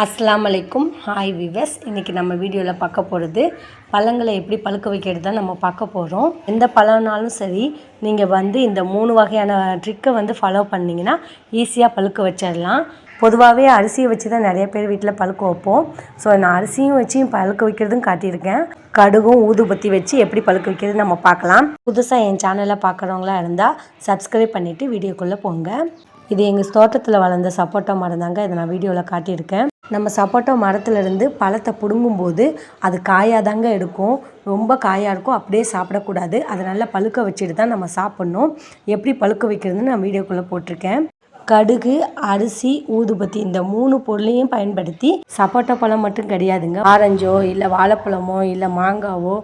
அஸ்லாம் அலைக்கும் ஹாய் விவஸ் இன்றைக்கி நம்ம வீடியோவில் பார்க்க போகிறது பழங்களை எப்படி பழுக்க வைக்கிறது தான் நம்ம பார்க்க போகிறோம் எந்த பழம்னாலும் சரி நீங்கள் வந்து இந்த மூணு வகையான ட்ரிக்கை வந்து ஃபாலோ பண்ணிங்கன்னா ஈஸியாக பழுக்க வச்சிடலாம். பொதுவாகவே அரிசியை வச்சு தான் நிறைய பேர் வீட்டில் பழுக்க வைப்போம். ஸோ நான் அரிசியும் வச்சு பழுக்க வைக்கிறதும் காட்டியிருக்கேன். கடுகும் ஊதுபத்தி வச்சு எப்படி பழுக்க வைக்கிறது நம்ம பார்க்கலாம். புதுசாக என் சேனலில் பார்க்குறவங்களா இருந்தால் சப்ஸ்கிரைப் பண்ணிவிட்டு வீடியோக்குள்ளே போங்க. இது எங்கள் தோட்டத்தில் வளர்ந்த சப்போட்டா மரம் தாங்க இதை நான் வீடியோவில் காட்டியிருக்கேன். நம்ம சப்போட்டா மரத்துலேருந்து பழத்தை பிடுங்கும்போது அது காயாக தாங்க எடுக்கும். ரொம்ப காயாக இருக்கும். அப்படியே சாப்பிடக்கூடாது. அதை நல்லா பழுக்க வச்சுட்டு தான் நம்ம சாப்பிட்ணும். எப்படி பழுக்க வைக்கிறதுன்னு நான் வீடியோக்குள்ளே போட்டிருக்கேன். கடுகு அரிசி ஊதுபத்தி இந்த மூணு பொருளையும் பயன்படுத்தி சப்போட்டா பழம் மட்டும் கிடையாதுங்க. ஆரஞ்சோ இல்லை வாழைப்பழமோ இல்லை மாங்காவோ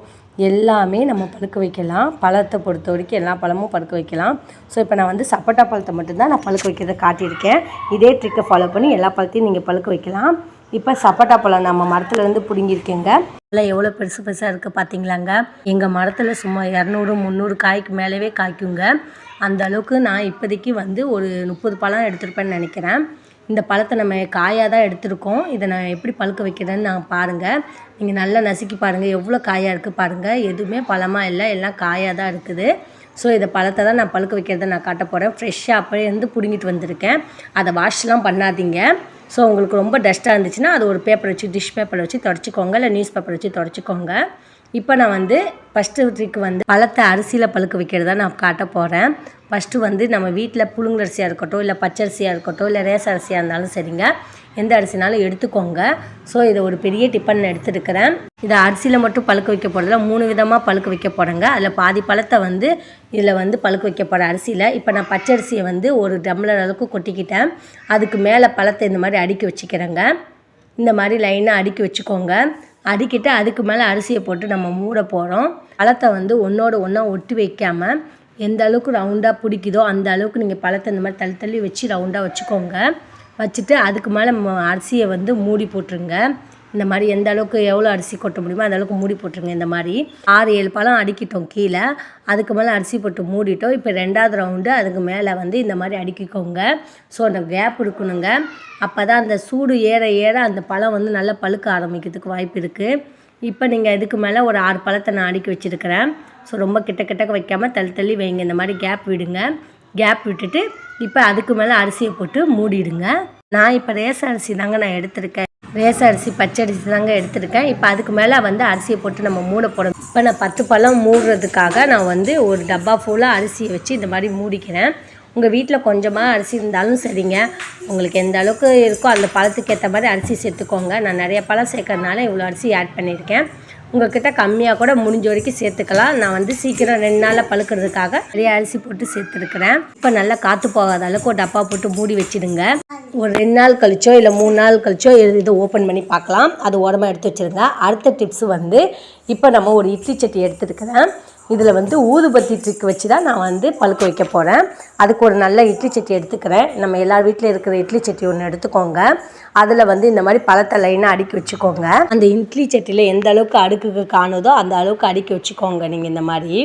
எல்லாமே நம்ம பழுக்க வைக்கலாம். பழத்தை பொறுத்த வரைக்கும் எல்லா பழமும் பழுக்க வைக்கலாம். ஸோ இப்போ நான் வந்து சப்போட்டா பழத்தை மட்டும்தான் நான் பழுக்க வைக்கிறத காட்டியிருக்கேன். இதே ட்ரிக்கை ஃபாலோ பண்ணி எல்லா பழத்தையும் நீங்கள் பழுக்க வைக்கலாம். இப்போ சப்போட்டா பழம் நம்ம மரத்துலேருந்து பிடுங்கியிருக்கேங்க. எல்லாம் எவ்வளோ பெருசு பெருசாக இருக்குது பார்த்தீங்களாங்க எங்கள் மரத்தில் சும்மா இரநூறு முந்நூறு காய்க்கு மேலவே காய்க்குங்க. அந்த அளவுக்கு நான் இப்போதைக்கு வந்து ஒரு முப்பது பழம் எடுத்திருப்பேன்னு நினைக்கிறேன். இந்த பழத்தை நம்ம காயாக தான் எடுத்திருக்கோம். இதை நான் எப்படி பழுக்க வைக்கிறேன்னு நான் பாருங்கள் நீங்கள் நல்லா நசுக்கி பாருங்கள் எவ்வளோ காயாக இருக்குது பாருங்கள் எதுவுமே பழமாக இல்லை. எல்லாம் காயாக தான் இருக்குது. ஸோ இதை பழத்தை தான் நான் பழுக்க வைக்கிறத நான் காட்ட போகிறேன் ஃப்ரெஷ்ஷாக அப்படியே இருந்து பிடுங்கிட்டு வந்திருக்கேன். அதை வாஷ்லாம் பண்ணாதீங்க. ஸோ உங்களுக்கு ரொம்ப டஸ்ட்டாக இருந்துச்சுன்னா அது ஒரு பேப்பர் வச்சு டிஷ் பேப்பர் வச்சு தொடச்சிக்கோங்க. இல்லை நியூஸ் பேப்பர் வச்சு தொடச்சிக்கோங்க. இப்போ நான் வந்து ஃபஸ்ட்டு ட்ரிக் வந்து பழத்தை அரிசியில் பழுக்க வைக்கிறதா நான் காட்ட போகிறேன் ஃபஸ்ட்டு வந்து நம்ம வீட்டில் புழுங்கரிசியாக இருக்கட்டும் இல்லை பச்சரிசியாக இருக்கட்டும் இல்லை ரேச அரிசியாக இருந்தாலும் சரிங்க. எந்த அரிசினாலும் எடுத்துக்கோங்க. ஸோ இதை ஒரு பெரிய டிப்பன் எடுத்துருக்கிறேன். இதை அரிசியில் மட்டும் பழுக்க வைக்க போகிறதில்ல மூணு விதமாக பழுக்க வைக்க போகிறேங்க அதில் பாதி பழத்தை வந்து இதில் வந்து பழுக்க வைக்க போகிறேன் அரிசியில் இப்போ நான் பச்சரிசியை வந்து ஒரு டம்ளர் அளவுக்கு கொட்டிக்கிட்டேன். அதுக்கு மேலே பழத்தை இந்த மாதிரி அடுக்கி வச்சுக்கிறேங்க. இந்த மாதிரி லைனாக அடுக்கி வச்சுக்கோங்க. அடுக்கிட்டு அதுக்கு மேலே அரிசியை போட்டு நம்ம மூட போகிறோம் பழத்தை வந்து ஒன்றோட ஒன்றா ஒட்டி வைக்காமல் எந்த அளவுக்கு ரவுண்டாக பிடிக்குதோ அந்த அளவுக்கு நீங்கள் பழத்தை இந்த மாதிரி தள்ளி தள்ளி வச்சு ரவுண்டாக வச்சுக்கோங்க. வச்சுட்டு அதுக்கு மேலே ம- அரிசியை வந்து மூடி போட்டுருங்க. இந்த மாதிரி எந்த அளவுக்கு எவ்வளோ அரிசி கொட்ட முடியுமோ அந்த அளவுக்கு மூடி போட்டுருங்க. இந்த மாதிரி ஆறு ஏழு பழம் அடுக்கிட்டோம் கீழே. அதுக்கு மேலே அரிசி போட்டு மூடிட்டோம். இப்போ ரெண்டாவது ரவுண்டு அதுக்கு மேலே வந்து இந்த மாதிரி அடுக்கிக்கோங்க. ஸோ அந்த கேப் இருக்கணுங்க. அப்போ தான் அந்த சூடு ஏற ஏற அந்த பழம் வந்து நல்லா பழுக்க ஆரம்பிக்கிறதுக்கு வாய்ப்பு இருக்குது இப்போ நீங்கள் இதுக்கு மேலே ஒரு ஆறு பழத்தை நான் அடுக்கி வச்சுருக்கிறேன். ஸோ ரொம்ப கிட்ட கிட்டக்க வைக்காமல் தள்ளி தள்ளி வைங்க. இந்த மாதிரி கேப் விடுங்க. கேப் விட்டுட்டு இப்போ அதுக்கு மேலே அரிசியை போட்டு மூடிடுங்க. நான் இப்போ ரேச அரிசி தாங்க நான் எடுத்திருக்கேன். ரேச அரிசி பச்சை அரிசி தாங்க எடுத்திருக்கேன். இப்போ அதுக்கு மேலே வந்து அரிசியை போட்டு நம்ம மூட போடணும். இப்போ நான் பத்து பழம் மூடுறதுக்காக நான் வந்து ஒரு டப்பா ஃபுல்லாக அரிசியை வச்சு இந்த மாதிரி மூடிக்கிறேன். உங்கள் வீட்டில் கொஞ்சமாக அரிசி இருந்தாலும் சரிங்க. உங்களுக்கு எந்த அளவுக்கு இருக்கோ அந்த பழத்துக்கு ஏற்ற மாதிரி அரிசி சேர்த்துக்கோங்க. நான் நிறைய பழம் சேர்க்கறதுனால இவ்வளோ அரிசி ஆட் பண்ணியிருக்கேன். உங்கள்கிட்ட கம்மியாக கூட முடிஞ்ச வரைக்கும் சேர்த்துக்கலாம். நான் வந்து சீக்கிரம் ரெண்டு நாளில் பழுக்கிறதுக்காக நிறைய அரிசி போட்டு சேர்த்துருக்குறேன். இப்போ நல்லா காற்று போகாத அளவுக்கு ஒரு டப்பா போட்டு மூடி வச்சிடுங்க. ஒரு ரெண்டு நாள் கழிச்சோ இல்லை மூணு நாள் கழிச்சோ இதை ஓப்பன் பண்ணி பார்க்கலாம். அது ஓரமாக எடுத்து வச்சிருங்க. அடுத்த டிப்ஸ் வந்து இப்போ நம்ம ஒரு இட்லி சட்டி எடுத்துருக்கிறேன். இதில் வந்து ஊதுபத்தி ட்ரிக் வச்சு தான் நான் வந்து பழுக்க வைக்க போகிறேன் அதுக்கு ஒரு நல்ல இட்லி சட்டி எடுத்துக்கிறேன். நம்ம எல்லார் வீட்டில் இருக்கிற இட்லி சட்டி ஒன்று எடுத்துக்கோங்க. அதில் வந்து இந்த மாதிரி பழத்தை லைனாக அடுக்கி வச்சுக்கோங்க. அந்த இட்லி சட்டியில் எந்த அளவுக்கு அடுக்குக்கு காணுதோ அந்த அளவுக்கு அடுக்கி வச்சுக்கோங்க நீங்கள் இந்த மாதிரி.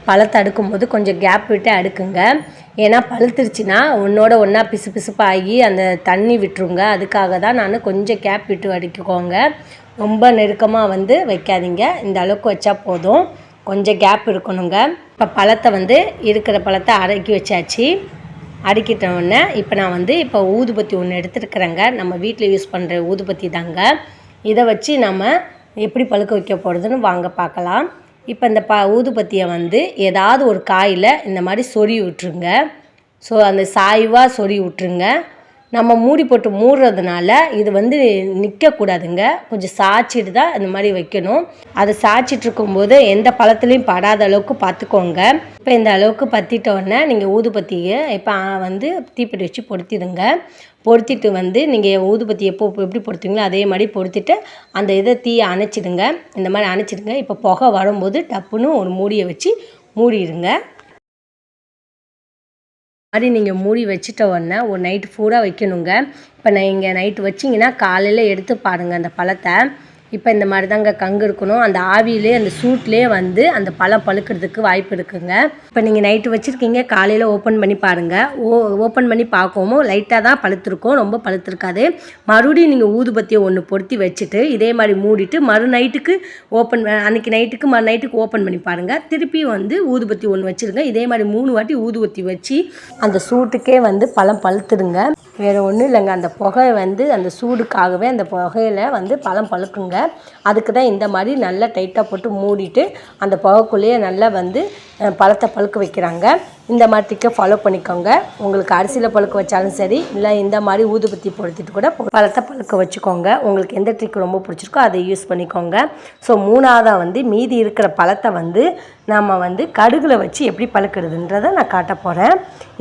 பழத்தை அடுக்கும்போது கொஞ்சம் கேப் விட்டு அடுக்குங்க. ஏன்னா பழுத்துருச்சுன்னா ஒன்றோட ஒன்றா பிசு பிசுப்பாகி அந்த தண்ணி விட்டுருங்க. அதுக்காக தான் நான் கொஞ்சம் கேப் விட்டு அடுக்கிக்கோங்க. ரொம்ப நெருக்கமாக வந்து வைக்காதீங்க. இந்த அளவுக்கு வச்சா போதும். கொஞ்சம் கேப் இருக்கணுங்க. இப்போ பழத்தை வந்து இருக்கிற பழத்தை அடுக்கி வச்சாச்சு. அடுக்கிட்ட உடனே இப்போ நான் வந்து இப்போ ஊதுபத்தி ஒன்று எடுத்துருக்குறேங்க. நம்ம வீட்டில் யூஸ் பண்ணுற ஊதுபத்தி தாங்க. இதை வச்சு நம்ம எப்படி பழுக்க வைக்க போகிறதுன்னு வாங்க பார்க்கலாம் இப்போ இந்த ப ஊதுபத்தியை வந்து ஏதாவது ஒரு காயில் இந்த மாதிரி சொறி விட்டுருங்க. ஸோ அந்த சாய்வாக சொறி விட்டுருங்க. நம்ம மூடி போட்டு மூடுறதுனால இது வந்து நிற்கக்கூடாதுங்க கொஞ்சம் சாய்ச்சிட்டு தான் இந்த மாதிரி வைக்கணும். அதை சாய்ச்சிட்டு இருக்கும்போது எந்த பழத்துலையும் படாத அளவுக்கு பார்த்துக்கோங்க. இப்போ இந்த அளவுக்கு பற்றிட்டோடனே நீங்கள் ஊதுபத்தியை இப்போ வந்து தீப்பெட்டி வச்சு பொடுத்திடுங்க பொருத்திட்டு வந்து நீங்கள் ஊதுபத்தி எப்போ எப்படி பொருத்துவீங்களோ அதே மாதிரி பொருத்திட்டு அந்த இதை தீயை அணைச்சிடுங்க. இந்த மாதிரி அணைச்சிடுங்க. இப்போ புகை வரும்போது டப்புன்னு ஒரு மூடியை வச்சு மூடிடுங்க. மாதிரி நீங்கள் மூடி வச்சிட்ட உடனே ஒரு நைட்டு பூரா வைக்கணுங்க. இப்போ நான் இங்கே நைட்டு வச்சிங்கன்னா காலையில் எடுத்து பாருங்கள் அந்த பழத்தை. இப்போ இந்த மாதிரி தாங்க கங்கு இருக்கணும். அந்த ஆவியிலே அந்த சூட்லேயே வந்து அந்த பழம் பழுக்கிறதுக்கு வாய்ப்பு இருக்குங்க. இப்போ நீங்கள் நைட்டு வச்சுருக்கீங்க காலையில் ஓப்பன் பண்ணி பாருங்கள் ஓ ஓப்பன் பண்ணி பார்க்கவும் லைட்டாக தான் பழுத்திருக்கும் ரொம்ப பழுத்திருக்காது. மறுபடியும் நீங்கள் ஊதுபத்தியை ஒன்று பொருத்தி வச்சுட்டு இதே மாதிரி மூடிட்டு மறு நைட்டுக்கு ஓப்பன் அன்றைக்கி நைட்டுக்கு மறு நைட்டுக்கு ஓப்பன் பண்ணி பாருங்கள் திருப்பி வந்து ஊதுபத்தி ஒன்று வச்சுருங்க. இதே மாதிரி மூணு வாட்டி ஊதுபத்தி வச்சு அந்த சூட்டுக்கே வந்து பழம் பழுத்துடுங்க. வேறு ஒன்றும் இல்லைங்க. அந்த புகை வந்து அந்த சூடுக்காகவே அந்த புகையில் வந்து பழம் பழுக்குங்க. அதுக்கு தான் இந்த மாதிரி நல்லா டைட்டாக போட்டு மூடிட்டு அந்த புகைக்குள்ளேயே நல்லா வந்து பழத்தை பழுக்க வைக்கிறாங்க. இந்த மாதிரி ட்ரிக்கை ஃபாலோ பண்ணிக்கோங்க. உங்களுக்கு அரிசியில் பழுக்க வச்சாலும் சரி இல்லை இந்த மாதிரி ஊதுபத்தி பொருத்திட்டு கூட பழத்தை பழுக்க வச்சுக்கோங்க. உங்களுக்கு எந்த ட்ரிக் ரொம்ப பிடிச்சிருக்கோ அதை யூஸ் பண்ணிக்கோங்க. ஸோ மூணாவதாக வந்து மீதி இருக்கிற பழத்தை வந்து நம்ம வந்து கடுகில் வச்சு எப்படி பழுக்கிறதுன்றதை நான் காட்ட போகிறேன்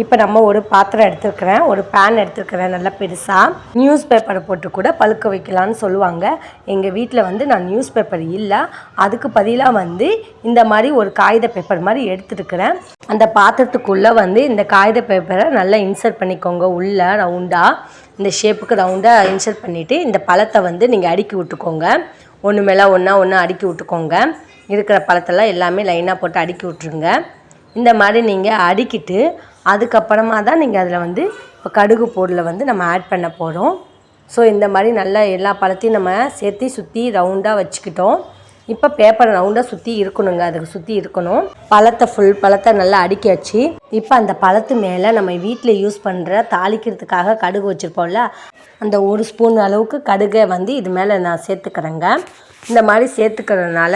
இப்போ நம்ம ஒரு பாத்திரம் எடுத்துருக்கிறேன். ஒரு பேன் எடுத்துருக்கிறேன். நல்லா பெருசாக நியூஸ் பேப்பரை போட்டு கூட பழுக்க வைக்கலான்னு சொல்லுவாங்க. எங்கள் வீட்டில் வந்து நான் நியூஸ் பேப்பர் இல்லை. அதுக்கு பதிலாக வந்து இந்த மாதிரி ஒரு காகித பேப்பர் மாதிரி எடுத்துருக்கிறேன். அந்த பாத்திரத்தை பாத்திரத்துக்குள்ளே வந்து இந்த காகித பேப்பரை நல்லா இன்சர்ட் பண்ணிக்கோங்க. உள்ளே ரவுண்டாக இந்த ஷேப்புக்கு ரவுண்டாக இன்சர்ட் பண்ணிவிட்டு இந்த பழத்தை வந்து நீங்கள் அடுக்கி விட்டுக்கோங்க. ஒன்று மேலே ஒன்றா ஒன்றா அடுக்கி விட்டுக்கோங்க. இருக்கிற பழத்தெல்லாம் எல்லாமே லைனாக போட்டு அடுக்கி விட்ருங்க இந்த மாதிரி நீங்கள் அடுக்கிட்டு அதுக்கப்புறமா தான் நீங்கள் அதில் வந்து இப்போ கடுகு பொருளை வந்து நம்ம ஆட் பண்ண போகிறோம் ஸோ இந்த மாதிரி நல்லா எல்லா பழத்தையும் நம்ம சேர்த்து சுற்றி ரவுண்டாக வச்சுக்கிட்டோம். இப்போ பேப்பர் ரவுண்டாக சுற்றி இருக்கணுங்க. அதுக்கு சுற்றி இருக்கணும். பழத்தை ஃபுல் பழத்தை நல்லா அடுக்கி வச்சு இப்போ அந்த பழத்து மேலே நம்ம வீட்டில் யூஸ் பண்ணுற தாளிக்கிறதுக்காக கடுகு வச்சுருப்போம்ல அந்த ஒரு ஸ்பூன் அளவுக்கு கடுகை வந்து இது மேலே நான் சேர்த்துக்கிறேங்க. இந்த மாதிரி சேர்த்துக்கிறதுனால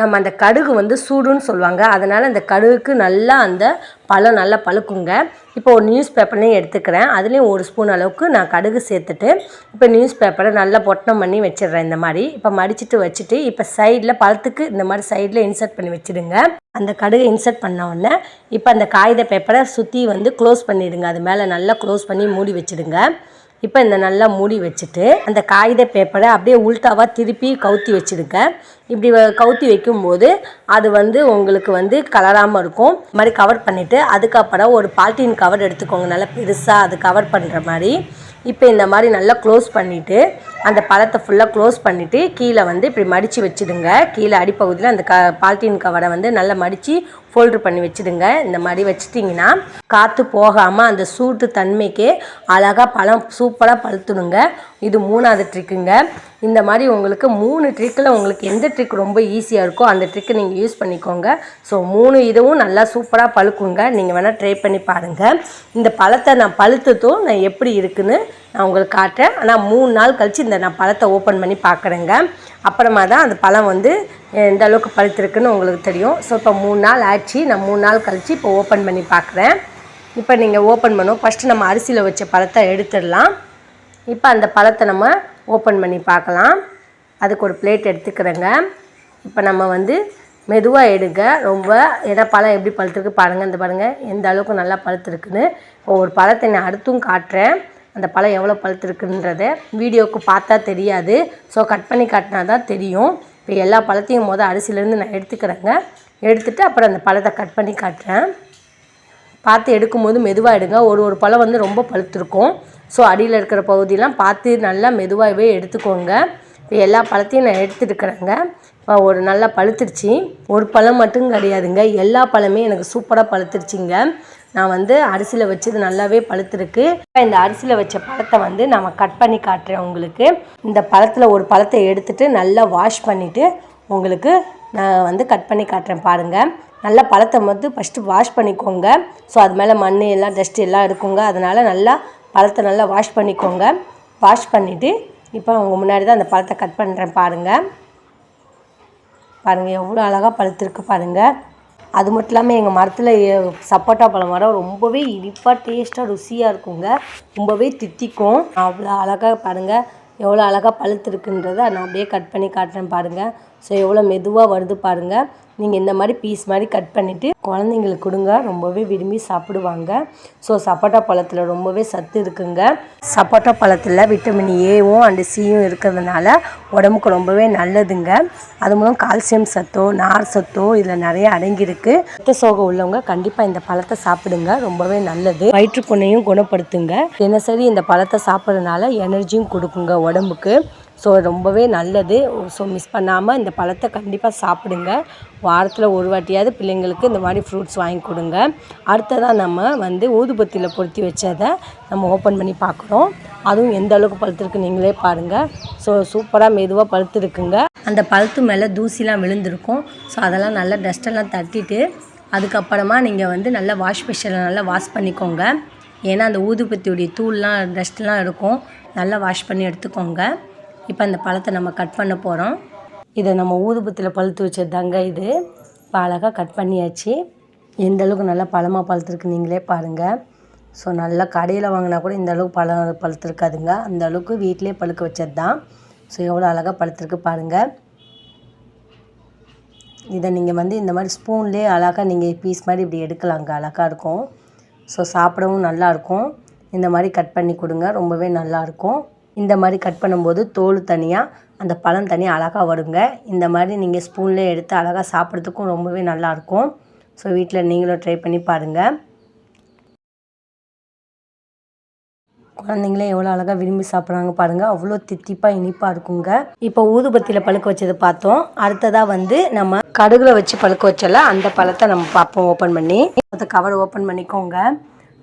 நம்ம அந்த கடுகு வந்து சூடுன்னு சொல்லுவாங்க. அதனால் அந்த கடுகுக்கு நல்லா அந்த பழம் நல்லா பழுக்குங்க. இப்போ ஒரு நியூஸ் பேப்பர்லையும் எடுத்துக்கிறேன். அதுலேயும் ஒரு ஸ்பூன் அளவுக்கு நான் கடுகு சேர்த்துட்டு இப்போ நியூஸ் பேப்பரை நல்லா பொட்டணம் பண்ணி வச்சிடுறேன் இந்த மாதிரி. இப்போ மடிச்சிட்டு வச்சுட்டு இப்போ சைடில் பழத்துக்கு இந்த மாதிரி சைடில் இன்சர்ட் பண்ணி வச்சிடுங்க. அந்த கடுகை இன்சர்ட் பண்ண உடனே இப்போ அந்த காகித பேப்பரை சுற்றி வந்து க்ளோஸ் பண்ணிடுங்க. அது மேலே நல்லா க்ளோஸ் பண்ணி மூடி வச்சிடுங்க. இப்போ இந்த நல்லா மூடி வச்சுட்டு அந்த காகித பேப்பரை அப்படியே உள்டாவாக திருப்பி கவுத்தி வச்சுடுங்க. இப்படி கவுத்தி வைக்கும்போது அது வந்து உங்களுக்கு வந்து கலராமல் இருக்கும். இது மாதிரி கவர் பண்ணிவிட்டு அதுக்கப்புறம் ஒரு பால்டீன் கவர் எடுத்துக்கோங்க. நல்லா பெருசாக அது கவர் பண்ணுற மாதிரி. இப்போ இந்த மாதிரி நல்லா க்ளோஸ் பண்ணிவிட்டு அந்த பழத்தை ஃபுல்லாக க்ளோஸ் பண்ணிவிட்டு கீழே வந்து இப்படி மடித்து வச்சுடுங்க. கீழே அடிப்பகுதியில் அந்த க பால்டீன் கவரை வந்து நல்லா மடித்து ஃபோல்டர் பண்ணி வச்சுடுங்க. இந்த மாதிரி வச்சுட்டிங்கன்னா காற்று போகாமல் அந்த சூட்டு தன்மைக்கே அழகாக பழம் சூப்பராக பழுத்துணுங்க இது மூணாவது ட்ரிக்குங்க இந்த மாதிரி உங்களுக்கு மூணு ட்ரிக்கில் உங்களுக்கு எந்த ட்ரிக் ரொம்ப ஈஸியாக இருக்கோ அந்த ட்ரிக்கை நீங்கள் யூஸ் பண்ணிக்கோங்க. ஸோ மூணு இதுவும் நல்லா சூப்பராக பழுக்குங்க. நீங்கள் வேணால் ட்ரை பண்ணி பாருங்கள் இந்த பழத்தை நான் பழுத்ததும் நான் எப்படி இருக்குதுன்னு நான் உங்களுக்கு காட்டுறேன். ஆனால் மூணு நாள் கழித்து இந்த நான் பழத்தை ஓப்பன் பண்ணி பார்க்குறேங்க அப்புறமா தான் அந்த பழம் வந்து எந்த அளவுக்கு பழுத்திருக்குன்னு உங்களுக்கு தெரியும். ஸோ இப்போ மூணு நாள் ஆச்சு. நான் மூணு நாள் கழித்து இப்போ ஓப்பன் பண்ணி பார்க்குறேன் இப்போ நீங்கள் ஓப்பன் பண்ணுவோம் ஃபஸ்ட்டு நம்ம அரிசியில் வச்ச பழத்தை எடுத்துடலாம். இப்போ அந்த பழத்தை நம்ம ஓப்பன் பண்ணி பார்க்கலாம். அதுக்கு ஒரு பிளேட் எடுத்துக்கிறேங்க. இப்போ நம்ம வந்து மெதுவாக எடுங்க. ரொம்ப ஏன்னா பழம் எப்படி பழுத்துருக்கு பாருங்கள் இந்த பாருங்கள் எந்த அளவுக்கு நல்லா பழுத்துருக்குன்னு. இப்போ ஒரு பழத்தை நான் அடுத்தும் காட்டுறேன். அந்த பழம் எவ்வளோ பழுத்திருக்குன்றத வீடியோவுக்கு பார்த்தா தெரியாது. ஸோ கட் பண்ணி காட்டினா தான் தெரியும். இப்போ எல்லா பழத்தையும் மொதல் அரிசியிலேருந்து நான் எடுத்துக்கிறேங்க. எடுத்துகிட்டு அப்புறம் அந்த பழத்தை கட் பண்ணி காட்டுறேன். பார்த்து எடுக்கும்போது மெதுவாக எடுங்க. ஒரு ஒரு பழம் வந்து ரொம்ப பழுத்துருக்கும். ஸோ அடியில் இருக்கிற பகுதியெலாம் பார்த்து நல்லா மெதுவாகவே எடுத்துக்கோங்க. இப்போ எல்லா பழத்தையும் நான் எடுத்துருக்குறேங்க. இப்போ ஒரு நல்லா பழுத்துருச்சு. ஒரு பழம் மட்டும் கிடையாதுங்க. எல்லா பழமே எனக்கு சூப்பராக பழுத்துருச்சுங்க. நான் வந்து அரிசியில் வச்சது நல்லாவே பழுத்திருக்கு. இப்போ இந்த அரிசியில் வச்ச பழத்தை வந்து நம்ம கட் பண்ணி காட்டுறேன் உங்களுக்கு. இந்த பழத்தில் ஒரு பழத்தை எடுத்துட்டு நல்லா வாஷ் பண்ணிவிட்டு உங்களுக்கு நான் வந்து கட் பண்ணி காட்டுறேன் பாருங்கள் நல்லா பழத்தை வந்து ஃபஸ்ட்டு வாஷ் பண்ணிக்கோங்க. ஸோ அது மேலே மண் எல்லாம் டஸ்ட் எல்லாம் இருக்குங்க. அதனால் நல்லா பழத்தை நல்லா வாஷ் பண்ணிக்கோங்க. வாஷ் பண்ணிவிட்டு இப்போ உங்கள் முன்னாடி தான் அந்த பழத்தை கட் பண்ணுறேன் பாருங்கள் பாருங்கள் எவ்வளோ அழகாக பழுத்திருக்கு பாருங்கள் அது மட்டும் இல்லாமல் எங்கள் மரத்தில் சப்போட்டா பழம் மரம் ரொம்பவே இனிப்பாக டேஸ்ட்டாக ருசியாக இருக்குங்க. ரொம்பவே தித்திக்கும். அவ்வளோ அழகாக பாருங்கள் எவ்வளோ அழகாக பழுத்திருக்குன்றதை நான் அப்படியே கட் பண்ணி காட்டுறேன் பாருங்கள் ஸோ எவ்வளோ மெதுவாக வருது பாருங்கள் நீங்கள் இந்த மாதிரி பீஸ் மாதிரி கட் பண்ணிவிட்டு குழந்தைங்களுக்கு கொடுங்க. ரொம்பவே விரும்பி சாப்பிடுவாங்க. ஸோ சப்போட்டா பழத்தில் ரொம்பவே சத்து இருக்குங்க. சப்போட்டா பழத்தில் விட்டமின் ஏவும் அண்டு சியும் இருக்கிறதுனால உடம்புக்கு ரொம்பவே நல்லதுங்க. அது மூலம் கால்சியம் சத்தோ நார் சத்தோ இதில் நிறைய அடங்கியிருக்கு. ரத்த சோகம் உள்ளவங்க கண்டிப்பாக இந்த பழத்தை சாப்பிடுங்க. ரொம்பவே நல்லது. வயிற்றுப்புண்ணையும் குணப்படுத்துங்க. தினசரி இந்த பழத்தை சாப்பிட்றதுனால எனர்ஜியும் கொடுக்குங்க உடம்புக்கு. ஸோ ரொம்பவே நல்லது. ஸோ மிஸ் பண்ணாமல் இந்த பழத்தை கண்டிப்பாக சாப்பிடுங்க. வாரத்தில் ஒரு வாட்டியாவது பிள்ளைங்களுக்கு இந்த மாதிரி ஃப்ரூட்ஸ் வாங்கி கொடுங்க. அடுத்ததாக நம்ம வந்து ஊதுபத்தியில் பொருத்தி வச்சதை நம்ம ஓப்பன் பண்ணி பார்க்குறோம். அதுவும் எந்த அளவுக்கு பழுத்திருக்கு நீங்களே பாருங்கள் ஸோ சூப்பராக மெதுவாக பழுத்துருக்குங்க. அந்த பழுத்து மேலே தூசிலாம் விழுந்திருக்கும். ஸோ அதெல்லாம் நல்லா டஸ்ட்டெல்லாம் தட்டிட்டு அதுக்கப்புறமா நீங்கள் வந்து நல்லா வாஷ் மிஷினில் நல்லா வாஷ் பண்ணிக்கோங்க. ஏன்னா அந்த ஊதுபத்தியுடைய தூள்லாம் டஸ்ட்லாம் இருக்கும். நல்லா வாஷ் பண்ணி எடுத்துக்கோங்க. இப்போ அந்த பழத்தை நம்ம கட் பண்ண போகிறோம் இதை நம்ம ஊதுபத்தில் பழுத்து வச்சது தாங்க இது. இப்போ அழகாக கட் பண்ணியாச்சு. எந்த அளவுக்கு நல்லா பழமாக பழுத்துருக்கு நீங்களே பாருங்கள் ஸோ நல்லா கடையில் வாங்கினா கூட இந்த அளவுக்கு பழம் பழுத்துருக்காதுங்க. அந்த அளவுக்கு வீட்டிலே பழுக்க வச்சது தான் ஸோ எவ்வளோ அழகாக பழுத்துருக்கு பாருங்கள் இதை நீங்கள் வந்து இந்த மாதிரி ஸ்பூன்லேயே அழகாக நீங்கள் பீஸ் மாதிரி இப்படி எடுக்கலாங்க. அழகாக இருக்கும். ஸோ சாப்பிடவும் நல்லாயிருக்கும் இந்த மாதிரி கட் பண்ணி கொடுங்க. ரொம்பவே நல்லாயிருக்கும் இந்த மாதிரி கட் பண்ணும்போது தோல் தனியாக அந்த பழம் தனியாக அழகாக வருங்க. இந்த மாதிரி நீங்கள் ஸ்பூன்லேயே எடுத்து அழகாக சாப்பிட்றதுக்கும் ரொம்பவே நல்லாயிருக்கும் ஸோ வீட்டில் நீங்களும் ட்ரை பண்ணி பாருங்கள் குழந்தைங்களே எவ்வளோ அழகாக விரும்பி சாப்பிட்றாங்க பாருங்கள் அவ்வளோ தித்திப்பாக இனிப்பாக இருக்குங்க. இப்போ ஊதுபத்தியில் பழுக்க வச்சதை பார்த்தோம். அடுத்ததாக வந்து நம்ம கடுகுல வச்சு பழுக்க வச்சல அந்த பழத்தை நம்ம பார்ப்போம் ஓப்பன் பண்ணி. அதை கவர் ஓப்பன் பண்ணிக்கோங்க.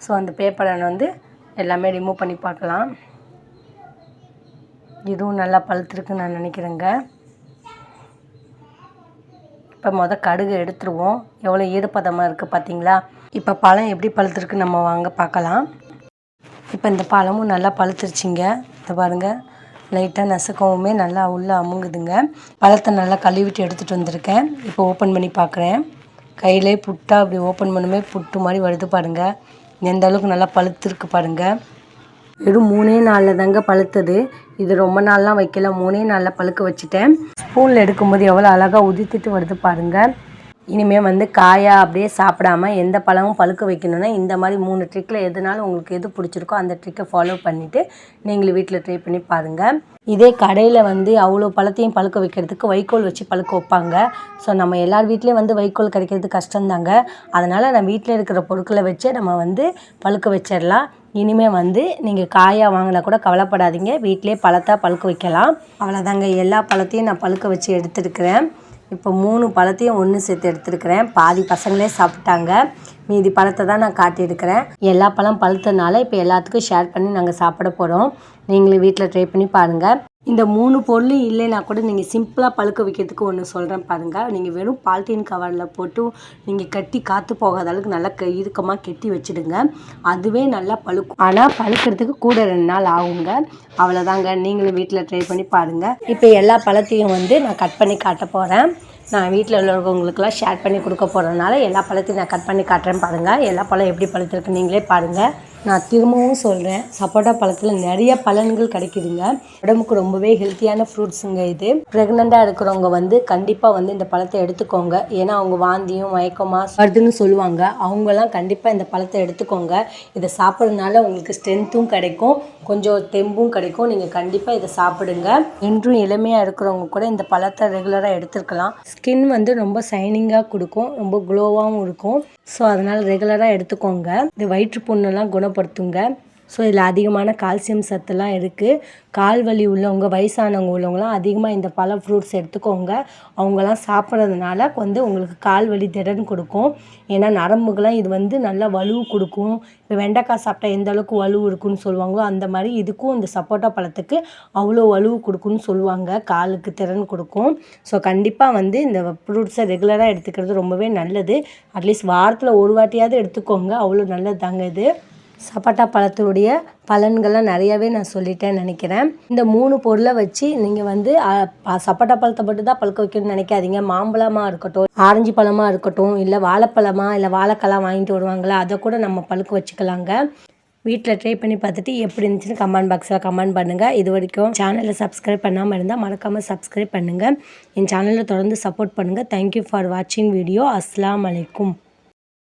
ஸோ அந்த பேப்பரை வந்து எல்லாமே ரிமூவ் பண்ணி பார்க்கலாம். இதுவும் நல்லா பழுத்துருக்குன்னு நான் நினைக்கிறேங்க. இப்போ மொதல் கடுகு எடுத்துருவோம். எவ்வளோ ஈரப்பதமாக இருக்குது பார்த்தீங்களா இப்போ பழம் எப்படி பழுத்துருக்கு நம்ம வாங்க பார்க்கலாம் இப்போ இந்த பழமும் நல்லா பழுத்துருச்சிங்க. இதை பாருங்கள் லைட்டாக நசுக்கவுமே நல்லா உள்ளே அமுங்குதுங்க. பழத்தை நல்லா கழுவிட்டு எடுத்துகிட்டு வந்திருக்கேன். இப்போ ஓப்பன் பண்ணி பார்க்குறேன் கையிலே புட்டா அப்படி ஓப்பன் பண்ணுமே புட்டு மாதிரி வருது பாருங்கள் எந்த அளவுக்கு நல்லா பழுத்துருக்கு பாருங்கள் வெறும் மூணே நாளில் தாங்க பழுத்தது. இது ரொம்ப நாள்லாம் வைக்கல. மூணே நாளில் பழுக்க வச்சுட்டேன். ஸ்பூனில் எடுக்கும்போது எவ்வளோ அழகாக உதித்துட்டு வருது பாருங்கள் இனிமேல் வந்து காயாக அப்படியே சாப்பிடாம எந்த பழமும் பழுக்க வைக்கணும்னா இந்த மாதிரி மூணு ட்ரிக்கில் எதுனாலும் உங்களுக்கு எது பிடிச்சிருக்கோ அந்த ட்ரிக்கை ஃபாலோ பண்ணிவிட்டு நீங்களும் வீட்டில் ட்ரை பண்ணி பாருங்கள் இதே கடையில் வந்து அவ்வளோ பழத்தையும் பழுக்க வைக்கிறதுக்கு வைக்கோல் வச்சு பழுக்க வைப்பாங்க. ஸோ நம்ம எல்லார் வீட்லேயும் வந்து வைக்கோல் கிடைக்கிறது கஷ்டம்தாங்க. அதனால் நம்ம வீட்டில் இருக்கிற பொருட்களை வச்சு நம்ம வந்து பழுக்க வச்சிடலாம். இனிமேல் வந்து நீங்கள் காயாக வாங்கினா கூட கவலைப்படாதீங்க. வீட்டிலே பழத்தை பழுக்க வைக்கலாம். அவ்வளோதாங்க எல்லா பழத்தையும் நான் பழுக்க வச்சு எடுத்துருக்கிறேன். இப்போ மூணு பழத்தையும் ஒன்று சேர்த்து எடுத்துருக்கிறேன். பாதி பசங்களே சாப்பிட்டாங்க. மீதி பழத்தை தான் நான் காட்டியிருக்கிறேன். எல்லா பழம் பழுத்தனால இப்போ எல்லாத்துக்கும் ஷேர் பண்ணி நாங்கள் சாப்பிட போகிறோம் நீங்களும் வீட்டில் ட்ரை பண்ணி பாருங்கள் இந்த மூணு பொருள் இல்லைன்னா கூட நீங்கள் சிம்பிளாக பழுக்க வைக்கிறதுக்கு ஒன்று சொல்கிறேன் பாருங்கள் நீங்கள் வெறும் பால்டீன் கவரில் போட்டு நீங்கள் கட்டி காற்று போகாத அளவுக்கு நல்லா க இறுக்கமாக கெட்டி வச்சுடுங்க. அதுவே நல்லா பழுக்கும். ஆனால் பழுக்கிறதுக்கு கூட ரெண்டு நாள் ஆகுங்க. அவ்வளோதாங்க நீங்களும் வீட்டில் ட்ரை பண்ணி பாருங்கள் இப்போ எல்லா பழத்தையும் வந்து நான் கட் பண்ணி காட்ட போகிறேன் நான் வீட்டில் உள்ளவங்களுக்கெல்லாம் ஷேர் பண்ணி கொடுக்க போகிறதுனால எல்லா பழத்தையும் நான் கட் பண்ணி காட்டுறேன் பாருங்கள் எல்லா பழம் எப்படி பழுத்திருக்கு நீங்களே பாருங்கள் நான் திரும்பவும் சொல்கிறேன் சப்போட்டா பழத்தில் நிறைய பலன்கள் கிடைக்குதுங்க. உடம்புக்கு ரொம்பவே ஹெல்த்தியான ஃப்ரூட்ஸுங்க இது. ப்ரெக்னெண்ட்டாக இருக்கிறவங்க வந்து கண்டிப்பாக வந்து இந்த பழத்தை எடுத்துக்கோங்க. ஏன்னா அவங்க வாந்தியும் மயக்கமாக வருதுன்னு சொல்லுவாங்க. அவங்கெல்லாம் கண்டிப்பாக இந்த பழத்தை எடுத்துக்கோங்க. இதை சாப்பிட்றதுனால உங்களுக்கு ஸ்ட்ரென்த்தும் கிடைக்கும். கொஞ்சம் தெம்பும் கிடைக்கும். நீங்கள் கண்டிப்பாக இதை சாப்பிடுங்க. என்றும் இளமையாக இருக்கிறவங்க கூட இந்த பழத்தை ரெகுலராக எடுத்துருக்கலாம். ஸ்கின் வந்து ரொம்ப சைனிங்காக கொடுக்கும். ரொம்ப க்ளோவாகவும் இருக்கும். ஸோ அதனால் ரெகுலராக எடுத்துக்கோங்க. இந்த வயிற்று புண்ணெல்லாம் குணப்படுத்துங்க ஸோ இதில் அதிகமான கால்சியம் சத்துலாம் இருக்குது கால் வலி உள்ளவங்க வயசானவங்க உள்ளவங்களாம் அதிகமாக இந்த பழ ஃப்ரூட்ஸ் எடுத்துக்கோங்க. அவங்களாம் சாப்பிட்றதுனால வந்து உங்களுக்கு கால் வலி திறன் கொடுக்கும். ஏன்னா நரம்புகளாம் இது வந்து நல்லா வலு கொடுக்கும். இப்போ வெண்டைக்காய் சாப்பிட்டா எந்த அளவுக்கு வலு இருக்குன்னு சொல்லுவாங்களோ அந்த மாதிரி இதுக்கும் இந்த சப்போட்டா பழத்துக்கு அவ்வளோ வலு கொடுக்குன்னு சொல்லுவாங்க. காலுக்கு திறன் கொடுக்கும். ஸோ கண்டிப்பாக வந்து இந்த ஃப்ரூட்ஸை ரெகுலராக எடுத்துக்கிறது ரொம்பவே நல்லது. அட்லீஸ்ட் வாரத்தில் ஒரு வாட்டியாவது எடுத்துக்கோங்க. அவ்வளோ நல்லது தாங்க இது. சப்போட்டா பழத்தினுடைய பலன்கள்லாம் நிறையவே நான் சொல்லிட்டேன்னு நினைக்கிறேன். இந்த மூணு பொருளை வச்சு நீங்கள் வந்து சப்போட்டா பழத்தை மட்டும் தான் பழுக்க வைக்கணும்னு நினைக்காதீங்க. மாம்பழமாக இருக்கட்டும் ஆரஞ்சு பழமாக இருக்கட்டும் இல்லை வாழைப்பழமா இல்லை வாழைக்கெல்லாம் வாங்கிட்டு வருவாங்களா அதை கூட நம்ம பழுக்க வச்சுக்கலாங்க. வீட்டில் ட்ரை பண்ணி பார்த்துட்டு எப்படி இருந்துச்சுன்னு கமெண்ட் பாக்ஸில் கமெண்ட் பண்ணுங்கள் இது வரைக்கும் சேனலில் சப்ஸ்கிரைப் பண்ணாமல் இருந்தால் மறக்காமல் சப்ஸ்கிரைப் பண்ணுங்கள் என் சேனலில் தொடர்ந்து சப்போர்ட் பண்ணுங்கள் தேங்க்யூ ஃபார் வாட்சிங் வீடியோ அஸ்லாம் அலைக்கும்.